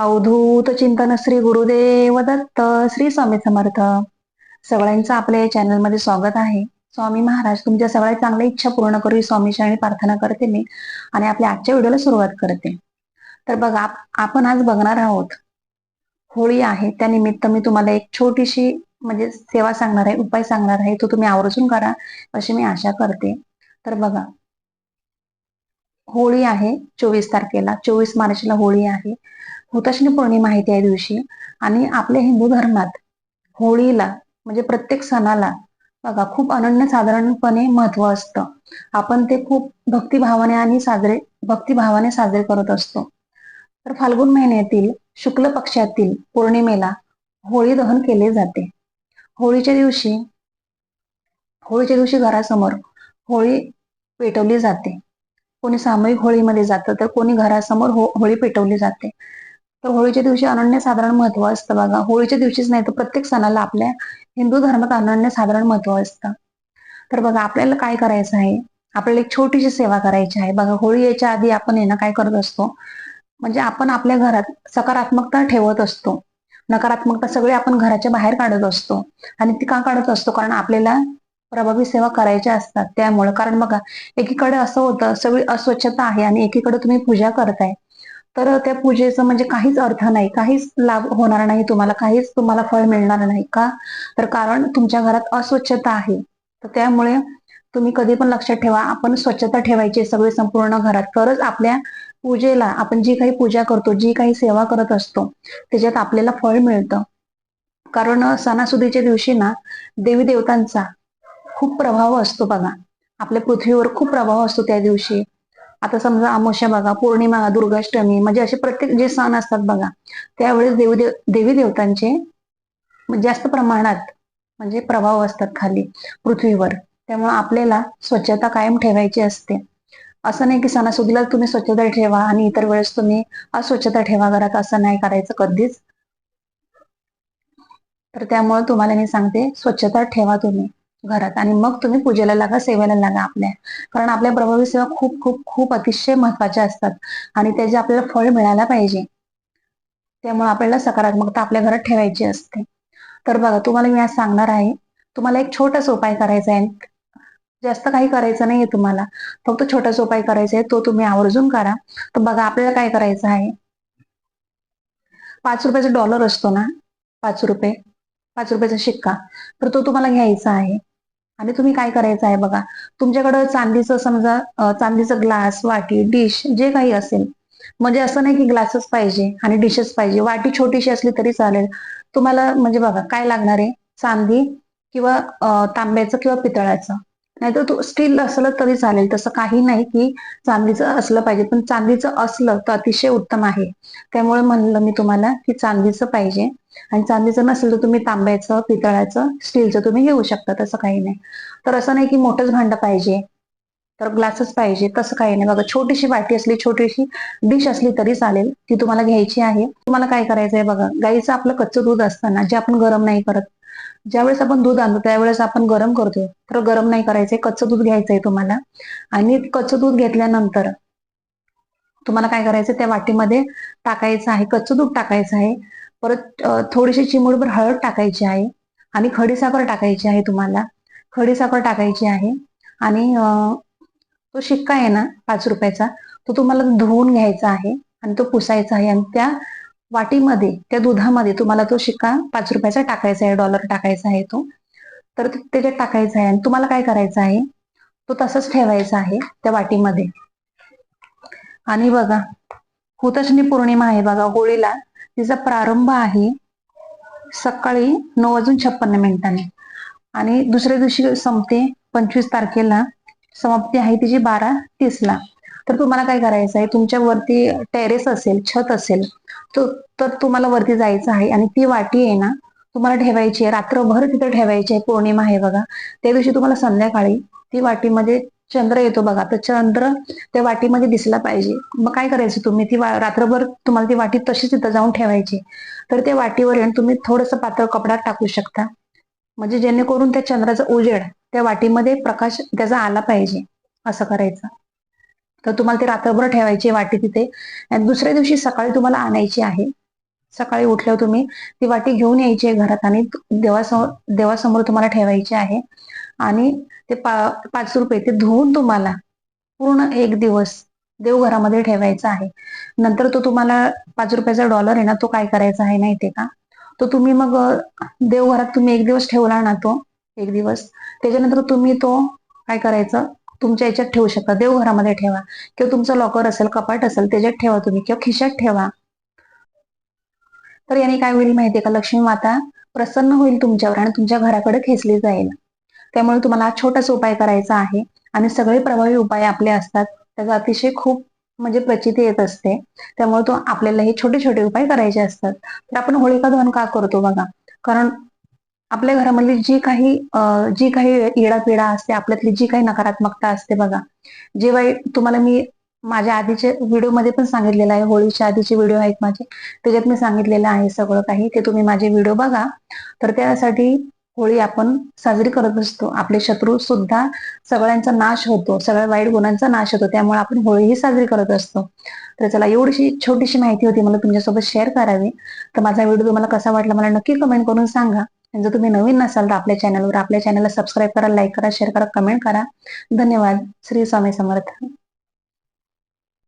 अवधूत चिंतन श्री गुरुदेव दत्त श्री स्वामी समर्थ. सगळ्यांचं आपल्या चॅनलमध्ये स्वागत आहे. स्वामी महाराज तुमच्या सगळ्या चांगल्या इच्छा पूर्ण करू स्वामी आणि प्रार्थना करते मी आणि आपल्या आजच्या व्हिडिओला सुरुवात करते. तर बघा आपण आज बघणार आहोत होळी आहे. त्यानिमित्त मी तुम्हाला एक छोटीशी म्हणजे सेवा सांगणार आहे उपाय सांगणार आहे. तो तुम्ही आवर्जून करा अशी मी आशा करते. तर बघा होळी आहे चोवीस तारखेला चोवीस मार्चला होळी आहे. हुताशनी पौर्णिमा आहे त्या दिवशी. आणि आपल्या हिंदू धर्मात होळीला म्हणजे प्रत्येक सणाला बघा खूप अनन्य साधारणपणे महत्त्व असतं. आपण ते खूप भक्तिभावाने आणि साजरे भक्तिभावाने साजरे करत असतो. तर फाल्गुन महिन्यातील शुक्ल पक्षातील पौर्णिमेला होळी दहन केले जाते. होळीच्या दिवशी होळीच्या दिवशी घरासमोर होळी पेटवली जाते. कोणी सामूहिक होळीमध्ये जातं तर कोणी घरासमोर हो होळी पेटवली जाते. तर होळीच्या दिवशी अनन्य साधारण महत्त्व असतं बघा. होळीच्या दिवशीच नाही तर प्रत्येक सणाला आपल्या हिंदू धर्मात अनन्य साधारण महत्त्व असतं. तर बघा आपल्याला काय करायचं आहे? आपल्याला एक छोटीशी सेवा करायची आहे. बघा होळी यायच्या आधी आपण येणं ना काय करत असतो? म्हणजे आपण आपल्या घरात सकारात्मकता ठेवत असतो. नकारात्मकता सगळी आपण घराच्या बाहेर काढत असतो. आणि ती का काढत असतो? कारण आपल्याला प्रभावी सेवा करायच्या असतात. त्यामुळे कारण बघा एकीकडे असं होतं सगळी अस्वच्छता आहे आणि एकीकडे तुम्ही पूजा करताय. तर त्या पूजेचं म्हणजे काहीच अर्थ नाही काहीच लाभ होणार नाही तुम्हाला काहीच तुम्हाला फळ मिळणार नाही का? तर कारण तुमच्या घरात अस्वच्छता आहे. तर त्यामुळे तुम्ही कधी पण लक्षात ठेवा आपण स्वच्छता ठेवायची सगळे संपूर्ण घरात. तरच आपल्या पूजेला आपण जी काही पूजा करतो जी काही सेवा करत असतो त्याच्यात आपल्याला फळ मिळतं. कारण सणासुदीच्या दिवशी ना देवी देवतांचा खूप प्रभाव असतो बघा. आपल्या पृथ्वीवर खूप प्रभाव असतो त्या दिवशी. आता समजा अमावस्या बघा पौर्णिमा दुर्गाष्टमी म्हणजे असे प्रत्येक जे सण असतात बघा त्यावेळेस देवी देवी देवतांचे जास्त प्रमाणात म्हणजे प्रभाव असतात खाली पृथ्वीवर. त्यामुळे आपल्याला स्वच्छता कायम ठेवायची असते. असं नाही की सणासुदीला तुम्ही स्वच्छता ठेवा आणि इतर वेळेस तुम्ही अस्वच्छता ठेवा घरात असं नाही करायचं कधीच. तर त्यामुळे तुम्हाला मी सांगते स्वच्छता ठेवा तुम्ही. घरात. आणि मग तुम्ही पूजेला लागा सेवेला लागा आपल्या. कारण आपल्या प्रभावी सेवा खूप खूप खूप अतिशय महत्त्वाच्या असतात. आणि त्याचे आपल्याला फळ मिळायला पाहिजे. त्यामुळे आपल्याला सकारात्मकता आपल्या घरात ठेवायची असते. तर बघा तुम्हाला मी आज सांगणार आहे. तुम्हाला एक छोटासा उपाय करायचा आहे. जास्त काही करायचं नाहीये तुम्हाला. फक्त छोटासा उपाय करायचा आहे. तो तुम्ही आवर्जून करा. तर बघा आपल्याला काय करायचं आहे? पाच रुपयाचा डॉलर असतो ना? पाच रुपये. पाच रुपयाचा शिक्का. तर तो तुम्हाला घ्यायचा आहे. आणि तुम्ही काय करायचं आहे बघा? तुमच्याकडं चांदीचं समजा चांदीचं ग्लास वाटी डिश जे काही असेल म्हणजे असं नाही की ग्लासच पाहिजे आणि डिशेस पाहिजे. वाटी छोटीशी असली तरी चालेल. तुम्हाला म्हणजे बघा काय लागणार आहे? चांदी किंवा तांब्याचं किंवा पितळाचं. नाहीतर तू स्टील असलं तरी चालेल. तसं काही नाही की चांदीचं असलं पाहिजे. पण चांदीचं असलं तर अतिशय उत्तम आहे. त्यामुळे म्हणलं मी तुम्हाला की चांदीचं पाहिजे. आणि चांदीचं नसेल तर तुम्ही तांब्याचं पितळाचं स्टीलचं तुम्ही घेऊ शकता. तसं काही नाही. तर असं नाही की मोठंच भांड पाहिजे. तर ग्लासच पाहिजे. तसं काही नाही. बघा छोटीशी वाटी असली छोटीशी डिश असली तरी चालेल. ती तुम्हाला घ्यायची आहे. तुम्हाला काय करायचं आहे बघा गाईचं आपलं कच्चं दूध असताना जे आपण गरम नाही करत ज्यावेळेस आपण दूध आणतो त्यावेळेस आपण गरम करतो. तर गरम नाही करायचंय कच्चं दूध घ्यायचंय तुम्हाला. आणि कच्चं दूध घेतल्यानंतर तुम्हाला काय करायचं त्या वाटीमध्ये टाकायचं आहे कच्चं दूध टाकायचं आहे. परत थोडीशी चिमूडभर हळद टाकायची आहे. आणि खडीसाखर टाकायची आहे तुम्हाला. खडीसाखर टाकायची आहे. आणि तो शिक्का आहे ना पाच रुपयाचा तो तुम्हाला धुवून घ्यायचा आहे. आणि तो पुसायचा आहे. आणि त्या वाटीमध्ये त्या दुधामध्ये तुम्हाला तो शिक्का पाच रुपयाचा टाकायचा आहे डॉलर टाकायचा आहे तो. तर त्याच्यात टाकायचा आहे. आणि तुम्हाला काय करायचं आहे? तो तसंच ठेवायचा आहे त्या वाटीमध्ये. आणि बघा हुतशनी पौर्णिमा आहे बघा होळीला. तिचा प्रारंभ आहे सकाळी नऊ वाजून छप्पन्न मिनिटांनी. आणि दुसऱ्या दिवशी संपते पंचवीस तारखेला. समाप्ती आहे तिची बारा तीसला. तर तुम्हाला काय करायचं आहे? तुमच्या वरती टेरेस असेल छत असेल तर तुम्हाला वरती जायचं आहे आणि ती वाटी आहे ना तुम्हाला ठेवायची आहे. रात्रभर तिथे ठेवायची आहे. पौर्णिमा आहे बघा. त्या दिवशी तुम्हाला संध्याकाळी ती वाटीमध्ये चंद्र येतो बघा. तर चंद्र त्या वाटीमध्ये दिसला पाहिजे. मग काय करायचं तुम्ही? ती रात्रभर तुम्हाला ती वाटी तशीच तिथं जाऊन ठेवायची तर त्या वाटीवर येऊन तुम्ही थोडस पातळ कपडा टाकू शकता. म्हणजे जेणेकरून त्या चंद्राचा उजेड त्या वाटीमध्ये प्रकाश त्याचा आला पाहिजे. असं करायचं. तर तुम्हाला ते रात्रभर ठेवायची वाटी तिथे. आणि दुसऱ्या दिवशी सकाळी तुम्हाला आणायची आहे. सकाळी उठल्यावर तुम्ही ती वाटी घेऊन यायची आहे घरात आणि देवासमोर देवासमोर तुम्हाला ठेवायची आहे. आणि ते पा पाच रुपये ते धुवून तुम्हाला पूर्ण एक दिवस देवघरामध्ये ठेवायचा आहे. नंतर तो तुम्हाला पाच रुपयाचा डॉलर आहे ना तो काय करायचा आहे माहितीये का? तो तुम्ही मग देवघरात तुम्ही एक दिवस ठेवला ना तो एक दिवस. त्याच्यानंतर तुम्ही तो काय करायचं? तुमच्या याच्यात ठेवू शकता. देवघरामध्ये ठेवा. किंवा तुमचं लॉकर असेल कपाट असेल त्याच्यात ठेवा तुम्ही. किंवा खिशात ठेवा. तर याने काय होईल माहितीये का? लक्ष्मी माता प्रसन्न होईल तुमच्यावर आणि तुमच्या घराकडे खेचली जाईल. त्यामुळे तुम्हाला हा छोटासा उपाय करायचा आहे. आणि सगळे प्रभावी उपाय आपले असतात. त्याचा अतिशय खूप म्हणजे प्रचिती येत असते. त्यामुळे तो आपल्याला हे छोटे छोटे उपाय करायचे असतात. तर आपण होळिका दहन का करतो बघा? कारण आपल्या घरामधली जी काही जी काही इडापिडा असते आपल्यातली जी काही नकारात्मकता असते बघा. जे तुम्हाला मी माझ्या आधीचे व्हिडिओमध्ये पण सांगितलेलं आहे होळीच्या आधीचे व्हिडिओ आहेत माझे त्याच्यात मी सांगितलेलं आहे सगळं काही. ते तुम्ही माझे व्हिडिओ बघा. तर त्यासाठी होळी आपण साजरी करत असतो. आपले शत्रू सुद्धा सगळ्यांचा नाश होतो सगळ्या वाईट गुणांचा नाश होतो. त्यामुळे आपण होळी ही साजरी करत असतो. तर चला एवढीशी छोटीशी माहिती होती मला तुमच्यासोबत शेअर करावी. तर माझा व्हिडिओ तुम्हाला कसा वाटला मला नक्की कमेंट करून सांगा. जर तुम्ही नवीन नसाल तर आपल्या चॅनलवर आपल्या चॅनलला सबस्क्राईब करा लाईक करा शेअर करा कमेंट करा. धन्यवाद. श्री स्वामी समर्थ.